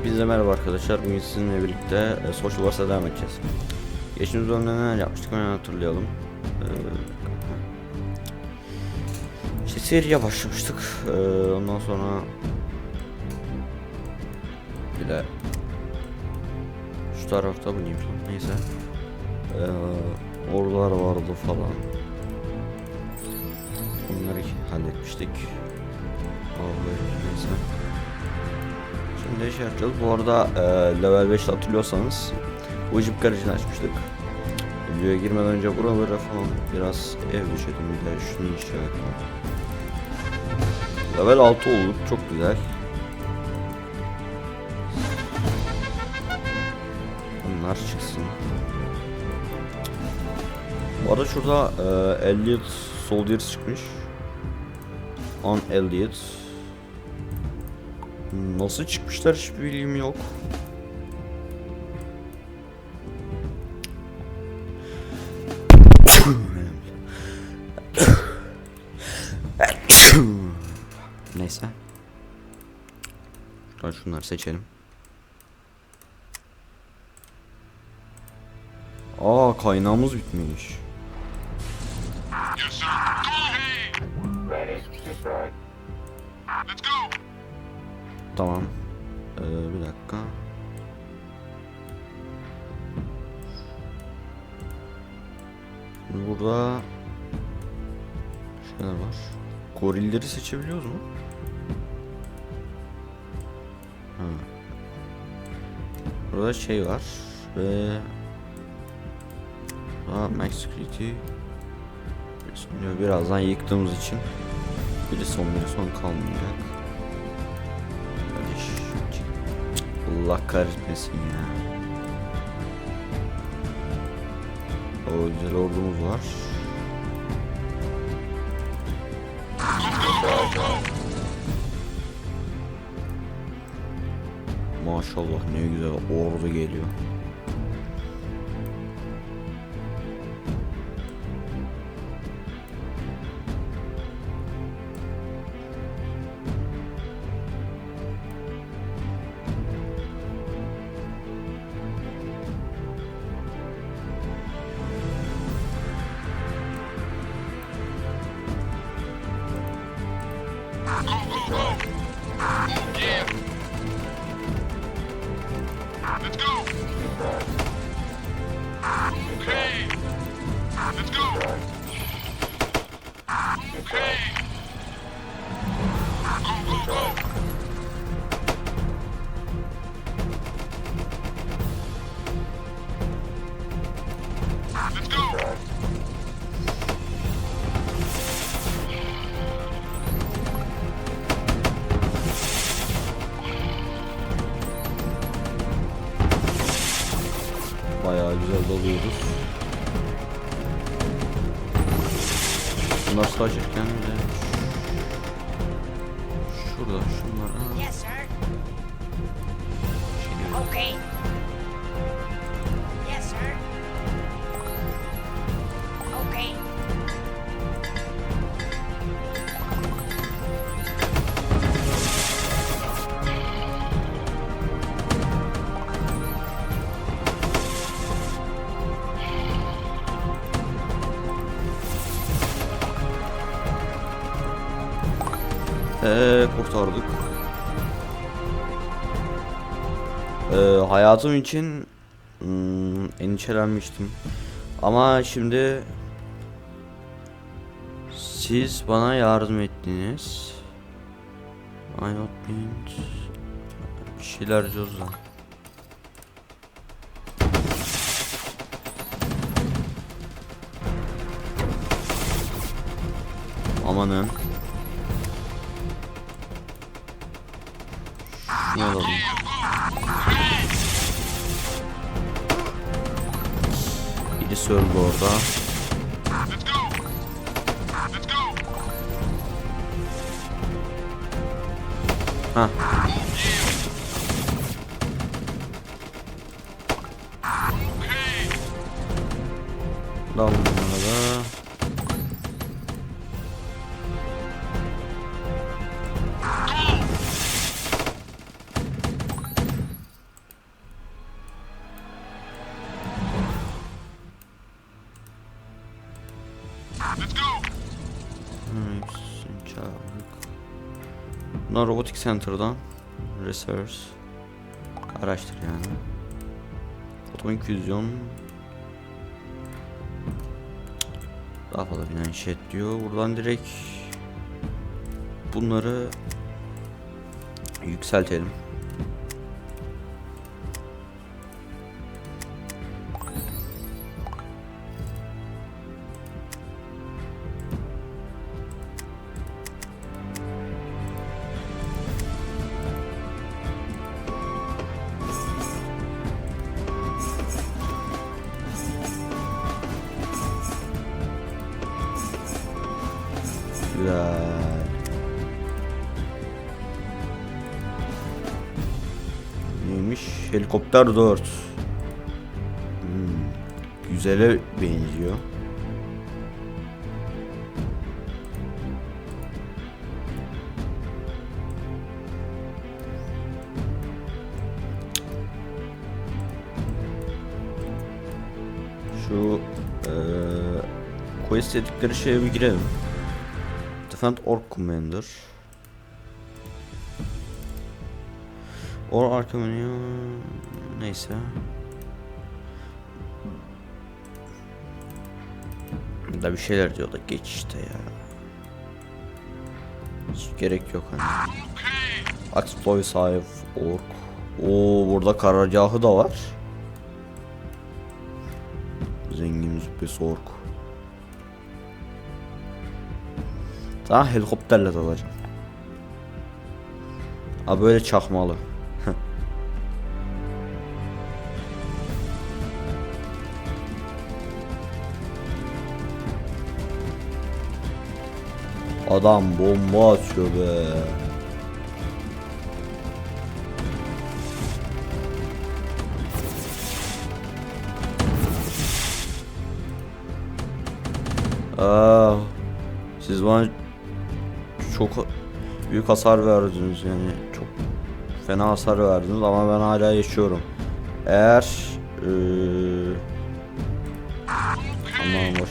Hepinize merhaba arkadaşlar. Bugün sizinle birlikte e, Social Wars'a devam edeceğiz. Geçtiğimiz bölümde neler yapmıştık hemen hatırlayalım. Ee, işte seriye başlamıştık. Ee, ondan sonra bir de şu tarafta bu neymiş? Neyse. Ee, ordular vardı falan. Bunları halletmiştik. Abi neyse. Şimdi şey yapacağız. Bu arada e, level 5'te hatırlıyorsanız bu jip garajını açmıştık. Videoya girmeden önce buralara falan biraz ev düşedim bir de şunu ettim. Level 6 olduk. Çok güzel. Bunlar çıksın. Bu arada şurada e, Elliot Soldiers çıkmış. On Elliot. Nasıl çıkmışlar hiçbir bilgim yok. Neyse. Şuradan şunları seçelim. Aa kaynağımız bitmiş. Gorilleri seçebiliyoruz mu? Ha. Burada şey var ve Aa, Max Diyor, birazdan yıktığımız için biri son biri son kalmayacak. Allah kahretmesin ya. O güzel ordumuz var. Maşallah ne güzel ordu geliyor. Bunlar savaşırken de şurada şunlar ha, Yes, sir. Okay. Eee kurtardık. Eee hayatım için hmm, endişelenmiştim. Ama şimdi siz bana yardım ettiniz. I not meant bir şeyler diyoruz da. Amanın. Ne alalım? Birisi öldü orada. Ha. Okay. Bunlar Robotic Center'dan. Research. Araştır yani. Otomatik füzyon Daha fazla bina inşa et diyor. Buradan direkt Bunları Yükseltelim Helikopter 4. Hmm. Güzele benziyor. Şu eee quest dedikleri şeye bir girelim. Defend Orc Commander. Or arka menü neyse. Da bir şeyler diyor da geç işte ya. Hiç gerek yok hani. Explosive Orc. Oo burada karargahı da var. Zengin züppesi ork. Daha helikopterle dalacağım. Ha böyle çakmalı. Adam bomba atıyor be. Aa, siz bana çok büyük hasar verdiniz yani çok fena hasar verdiniz ama ben hala yaşıyorum. Eğer eee Aman boş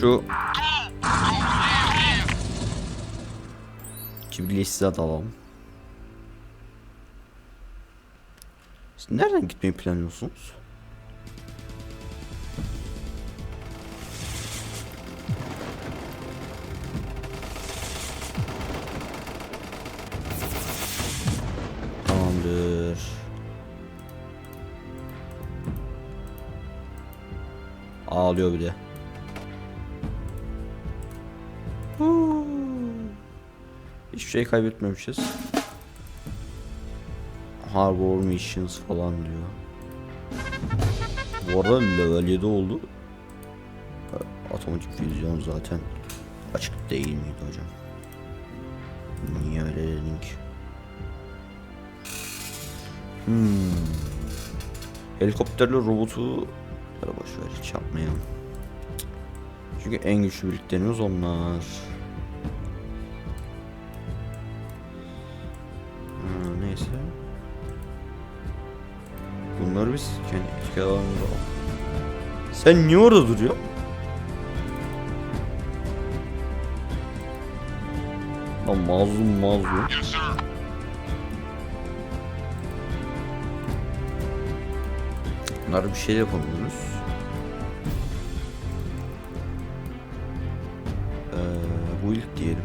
şu Kibirli size alalım. Siz nereden gitmeyi planlıyorsunuz? Tamamdır. Ağlıyor bir Hiçbir şey kaybetmemişiz. Harbor Missions falan diyor. Bu arada level 7 oldu. Otomatik füzyon zaten açık değil miydi hocam? Niye öyle dedin ki? Hmm. Helikopterli robotu ya boş ver hiç yapmayalım. Çünkü en güçlü birliklerimiz onlar. Bunları biz kendi etki alanımızda al- Sen niye orada duruyor? Lan mazlum mazlum. Yes, sir. Bunlar bir şey yapamıyoruz. Ee, bu ilk diyelim.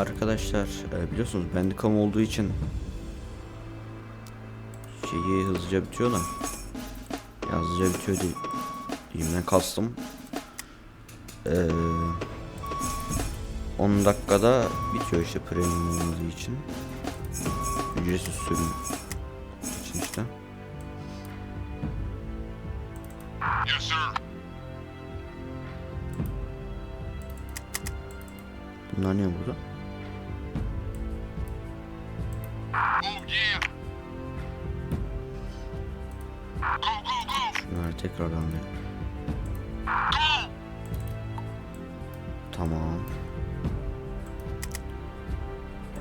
Arkadaşlar e, biliyorsunuz Bandicam olduğu için şeyi hızlıca bitiyor da. Ya hızlıca bitiyor değil. Diyeyim ben kastım. Ee, 10 dakikada bitiyor işte premium olmadığı için. Ücretsiz sürüm için işte. Yes, sir. Bunlar ne burada? Bunları tekrardan. Go. Tamam.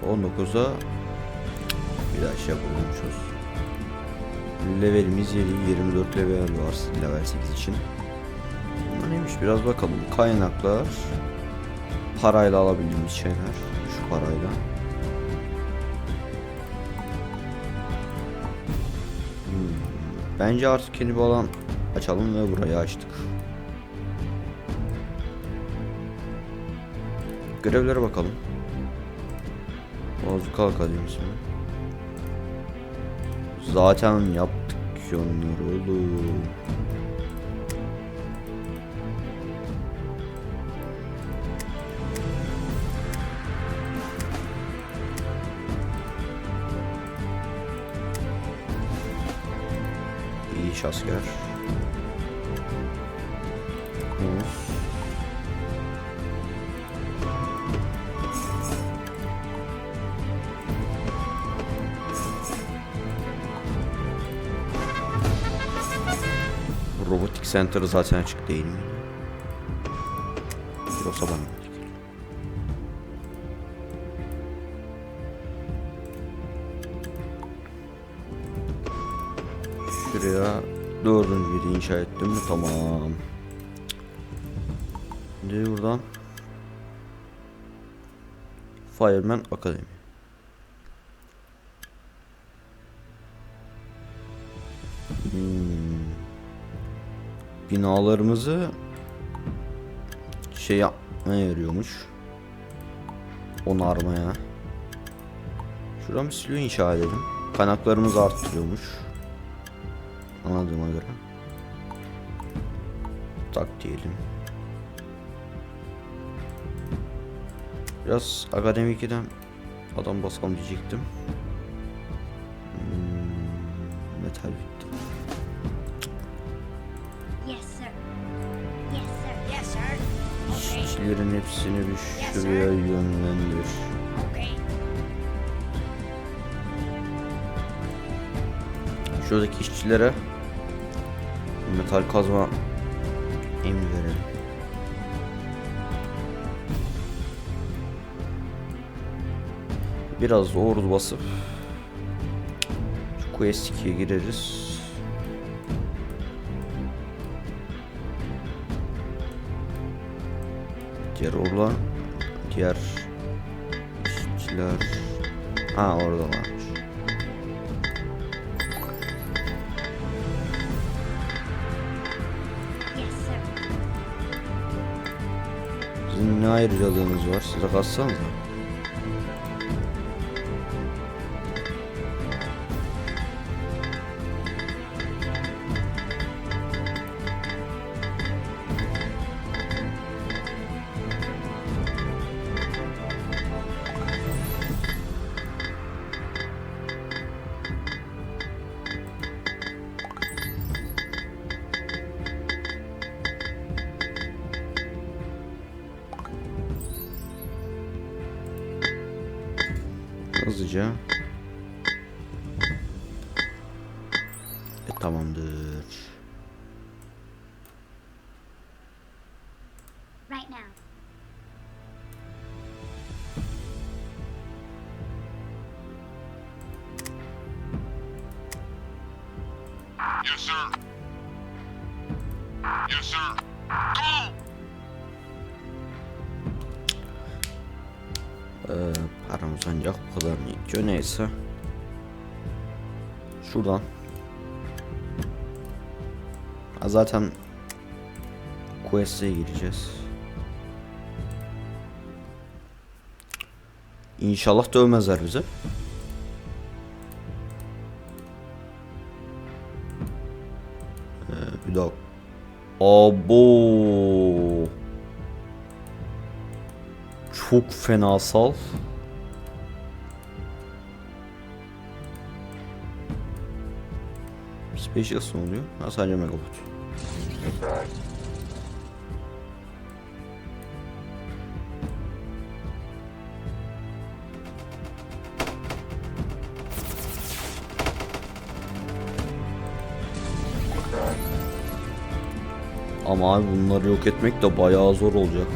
19'a bir daha şey yapılmışız. Levelimiz 7, 24 level var level 8 için. Bunlar neymiş biraz bakalım. Kaynaklar. Parayla alabildiğimiz şeyler. Şu parayla. Bence artık yeni bir açalım ve burayı açtık. Görevlere bakalım. Bozuka Akademisi mi? Zaten yaptık ki onları oğlum. İş asker. Mus. Robotik Center zaten açık değil mi? Yoksa bana dördüncü yeri inşa ettim mi? Tamam. Şimdi buradan Fireman Academy. Hmm. Binalarımızı şey yapmaya yarıyormuş. Onarmaya. Bir silo inşa edelim. Kaynaklarımızı arttırıyormuş. Anladığıma göre. Tak diyelim. Biraz akademik giden adam basalım diyecektim. Hmm, metal bitti. İşçilerin hepsini bir şuraya yönlendir. Şuradaki işçilere metal kazma emri verelim. Biraz da ordu basıp şu Quest 2'ye gireriz. Diğer ordular, diğer işçiler, ha orada Sizin ne ayrıcalığınız var? Size kalsanıza. Sir. Yes, sir. Go. Ee, paramız bu kadar yetiyor neyse. Şuradan. Ha, zaten Quest'e gireceğiz. İnşallah dövmezler bizi. Abo. Çok fena sal. Specials ne oluyor? Ha sadece Megabot. Ama abi bunları yok etmek de bayağı zor olacak.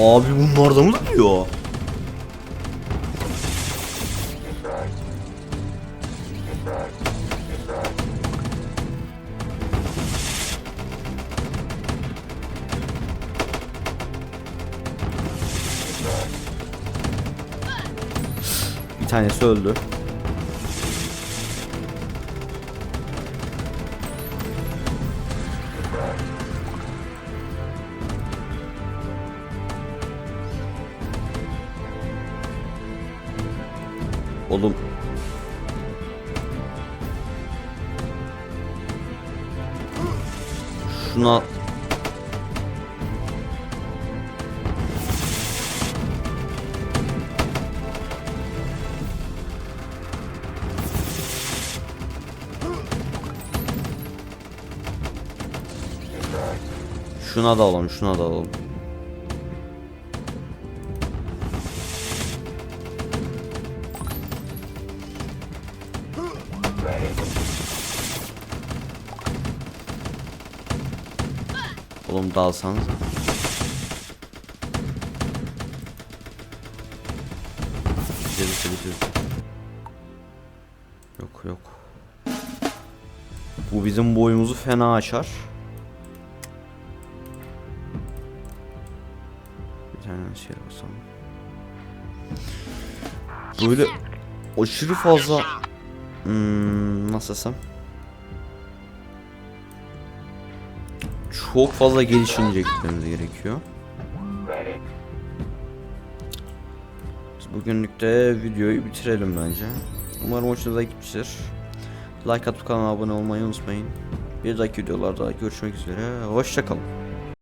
Abi bunlar da mı diyor? Bir tanesi öldü. Oğlum. Şuna Şuna da alalım, şuna da alalım. Oğlum dalsanız. Bitirdi, bitirdi. Yok yok. Bu bizim boyumuzu fena açar. Tane şey basalım. Böyle aşırı fazla hmm, nasıl desem çok fazla gelişince gitmemiz gerekiyor. Biz bugünlük de videoyu bitirelim bence. Umarım hoşunuza gitmiştir. Like atıp kanala abone olmayı unutmayın. Bir dahaki videolarda görüşmek üzere. Hoşçakalın.